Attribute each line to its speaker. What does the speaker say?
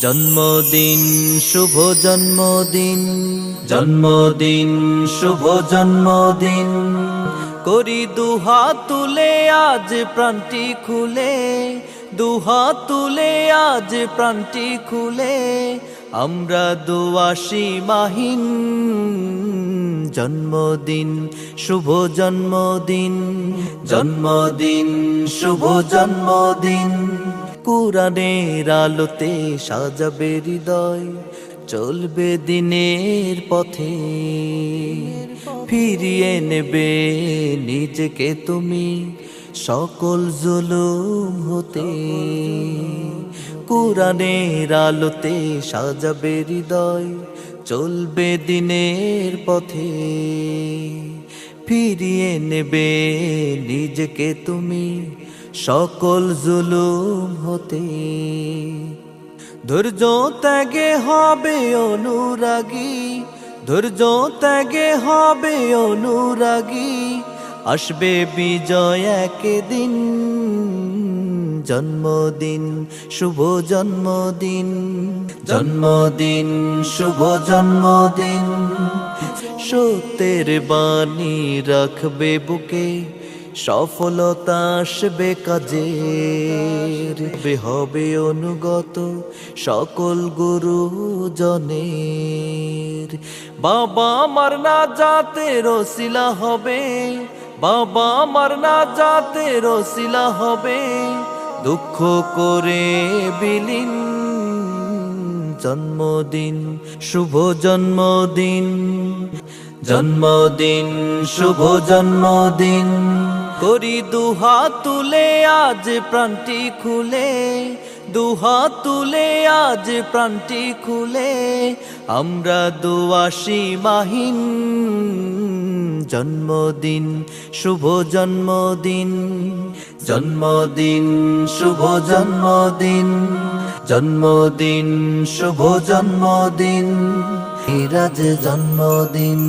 Speaker 1: জন্মদিন শুভ জন্মদিন। জন্মদিন শুভ জন্মদিন। করি দুহাত তুলে আজ প্রাণটি খুলে। দুহাত তুলে আজ প্রাণটি খুলে। আমরা দুয়াশি মাহিন। জন্মদিন শুভ জন্মদিন। জন্মদিন শুভ জন্মদিন। কোরআনের আলোতে সাজাবে হৃদয়, চলবে দিনের পথে। ফিরিয়ে নেবে নিজেকে তুমি সকল জুলুম হতে। কোরআনের আলোতে সাজাবে হৃদয়, চলবে দিনের পথে। ফিরিয়ে নেবে নিজেকে তুমি সকল জুলুম হতে। ধৈর্য ত্যাগে হবে অনুরাগী। ধৈর্য ত্যাগে হবে অনুরাগী। আসবে বিজয় একদিন, জন্মদিন, শুভ জন্মদিন। জন্মদিন, শুভ জন্মদিন। সত্যের বাণী রাখবে বুকে। সফলতা আসবে হবে হবে অনুগত সকল গুরু জনের বাবা আমার না যাতে রসিলা হবে, বাবা আমার না যাতে রসিলা হবে। দুঃখ করে বিলীন জন্মদিন, শুভ জন্মদিন। জন্মদিন, শুভ জন্মদিন। করি দুহাত তুলে, আজ প্রাণটি খুলে। দুহাত তুলে, আজ প্রাণটি খুলে। আমরা দুয়াশি মাহিন জন্মদিন, শুভ জন্মদিন। জন্মদিন, শুভ জন্মদিন। জন্মদিন শুভ জন্মদিন হিরাজ জন্মদিন।